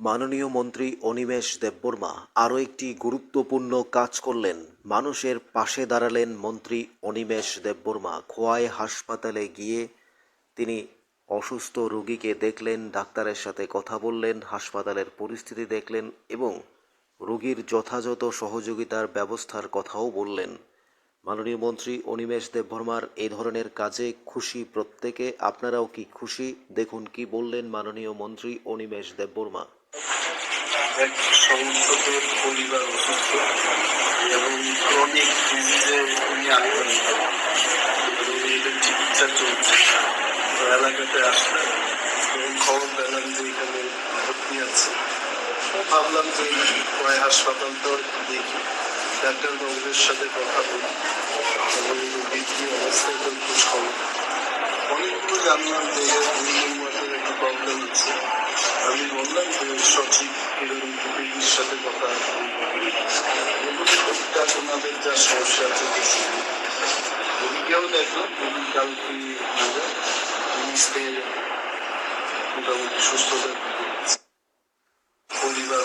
মাননীয় মন্ত্রী অনিমেষ দেববর্মা আরও একটি গুরুত্বপূর্ণ কাজ করলেন। মানুষের পাশে দাঁড়ালেন মন্ত্রী অনিমেষ দেববর্মা। খোয়াই হাসপাতালে গিয়ে তিনি অসুস্থ রোগীকে দেখলেন, ডাক্তারের সাথে কথা বললেন, হাসপাতালের পরিস্থিতি দেখলেন এবং রোগীর যথাযথ সহযোগিতার ব্যবস্থার কথাও বললেন। মাননীয় মন্ত্রী অনিমেষ দেববর্মার এই ধরনের কাজে খুশি প্রত্যেকে। আপনারাও কি খুশি? দেখুন কি বললেন মাননীয় মন্ত্রী অনিমেষ দেববর্মা। এক সংসদের পরিবার অসুস্থ। এবং ক্রনিক ডিজিজে উনি আক্রান্ত। এবং এদের চিকিৎসা চলছে। তো এলাকাতে আসলেন এবং খবর পেলাম যে এখানে ভর্তি আছে। ভাবলাম যে কয় হাসপাতাল তো দেখি। ডাক্তার বাবুদের সাথে কথা বলি। এবং কি অবস্থায় তো একটু খবর। অনেকগুলো জানলাম যে প্রবলেম হচ্ছে আমি বললাম যে সচিব সাথে কথা টুকটাক ওনাদের যা সমস্যা আছে দেখি রোগীকেও দেখলাম রোগী কালকে মোটামুটি আছে। পরিবার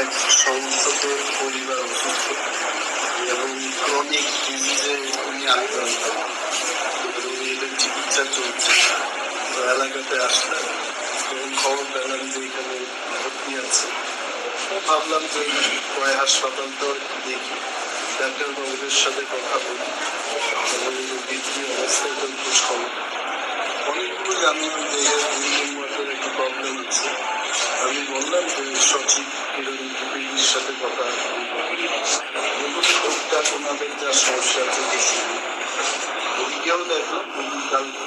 এক সংসদের পরিবার অসুস্থ এবং ক্রনিক ডিজিজে উনি আক্রান্ত এবং এদের চিকিৎসা চলছে এলাকাতে আসলেন এবং খবর পেলাম যে এখানে ভর্তি আছে ভাবলাম যে কয় হাসপাতাল তো দেখি ডাক্তার বাবুদের সাথে কথা বলি কি অবস্থায় তো একটু খবর অনেকগুলো জানলাম যে দুই নম্বরের একটা প্রবলেম আছে আমি বললাম যে সচিব রোগীর সাথে কথা টুকটাক ওনাদের যা সমস্যা আছে দেখি রোগীকেও দেখলাম কালকে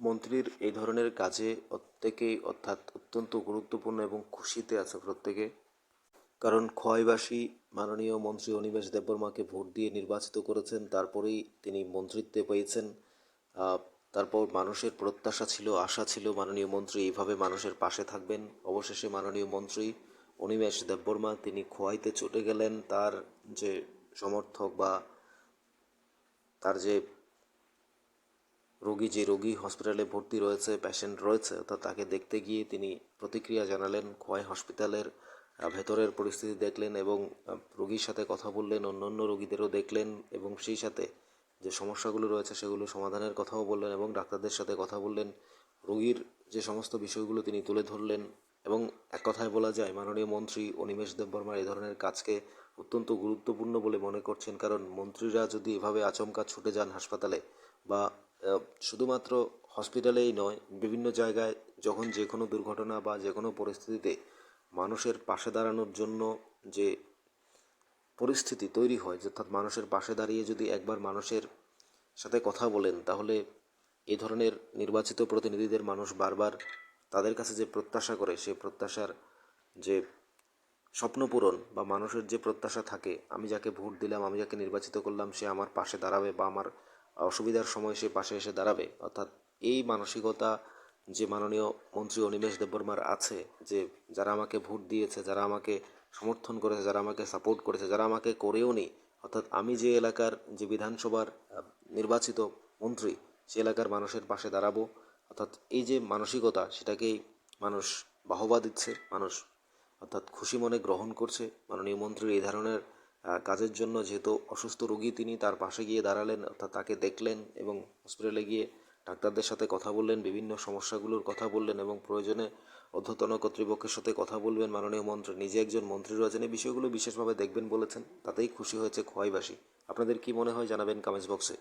মন্ত্রীর এই ধরনের কাজে প্রত্যেকেই অর্থাৎ অত্যন্ত গুরুত্বপূর্ণ এবং খুশিতে আছে প্রত্যেকে। কারণ খোয়াইবাসী মাননীয় মন্ত্রী অনিমেষ দেববর্মাকে ভোট দিয়ে নির্বাচিত করেছেন, তারপরেই তিনি মন্ত্রিত্বে পেয়েছেন। তারপর মানুষের প্রত্যাশা ছিল, আশা ছিল মাননীয় মন্ত্রী এইভাবে মানুষের পাশে থাকবেন। অবশেষে মাননীয় মন্ত্রী অনিমেষ দেববর্মা তিনি খোয়াইতে চটে গেলেন। তার যে সমর্থক বা তার যে রোগী যে রোগী হসপিটালে ভর্তি রয়েছে পেশেন্ট রয়েছে অর্থাৎ তাকে দেখতে গিয়ে তিনি প্রতিক্রিয়া জানালেন খোয়াই হসপিটালের ভেতরের পরিস্থিতি দেখলেন এবং রোগীর সাথে কথা বললেন, অন্যান্য রোগীদেরও দেখলেন এবং সেই সাথে যে সমস্যাগুলো রয়েছে সেগুলো সমাধানের কথাও বললেন এবং ডাক্তারদের সাথে কথা বললেন। রোগীর যে সমস্ত বিষয়গুলো তিনি তুলে ধরলেন এবং এক কথায় বলা যায়, মাননীয় মন্ত্রী অনিমেষ দেববর্মার এই ধরনের কাজকে অত্যন্ত গুরুত্বপূর্ণ বলে মনে করছেন। কারণ মন্ত্রীরা যদি এভাবে আচমকা ছুটে যান হাসপাতালে বা শুধুমাত্র হসপিটালেই নয়, বিভিন্ন জায়গায় যখন যে কোনো দুর্ঘটনা বা যে কোনো পরিস্থিতিতে মানুষের পাশে দাঁড়ানোর জন্য যে পরিস্থিতি তৈরি হয়, অর্থাৎ মানুষের পাশে দাঁড়িয়ে যদি একবার মানুষের সাথে কথা বলেন, তাহলে এ ধরনের নির্বাচিত প্রতিনিধিদের মানুষ বারবার তাদের কাছে যে প্রত্যাশা করে সেই প্রত্যাশার যে স্বপ্ন পূরণ বা মানুষের যে প্রত্যাশা থাকে, আমি যাকে ভোট দিলাম, আমি যাকে নির্বাচিত করলাম, সে আমার পাশে দাঁড়াবে বা আমার অসুবিধার সময় সে পাশে এসে দাঁড়াবে। অর্থাৎ এই মানসিকতা যে মাননীয় মন্ত্রী অনিমেষ দেববর্মার আছে, যে যারা আমাকে ভোট দিয়েছে, যারা আমাকে সমর্থন করেছে, যারা আমাকে সাপোর্ট করেছে, যারা আমাকে করেও নি অর্থাৎ আমি যে এলাকার যে বিধানসভার নির্বাচিত মন্ত্রী, সে এলাকার মানুষের পাশে দাঁড়াবো অর্থাৎ এই যে মানসিকতা সেটাকেই মানুষ বাহবা দিচ্ছে, মানুষ অর্থাৎ খুশি মনে গ্রহণ করছে। মাননীয় মন্ত্রীর এই ধরনের কাজের জন্য যেহেতু অসুস্থ রোগী তিনি তার পাশে গিয়ে দাঁড়ালেন, অর্থাৎ তাকে দেখলেন এবং হসপিটালে গিয়ে ডাক্তারদের সাথে কথা বললেন, বিভিন্ন সমস্যাগুলোর কথা বললেন এবং প্রয়োজনে অধ্যতন কর্তৃপক্ষের সাথে কথা বলবেন। মাননীয় মন্ত্রী, নিজে একজন মন্ত্রী রয়েছেন, এই বিষয়গুলো বিশেষভাবে দেখবেন বলেছেন, তাতেই খুশি হয়েছে খোয়াইবাসী। আপনাদের কি মনে হয় জানাবেন কমেন্টস বক্সে।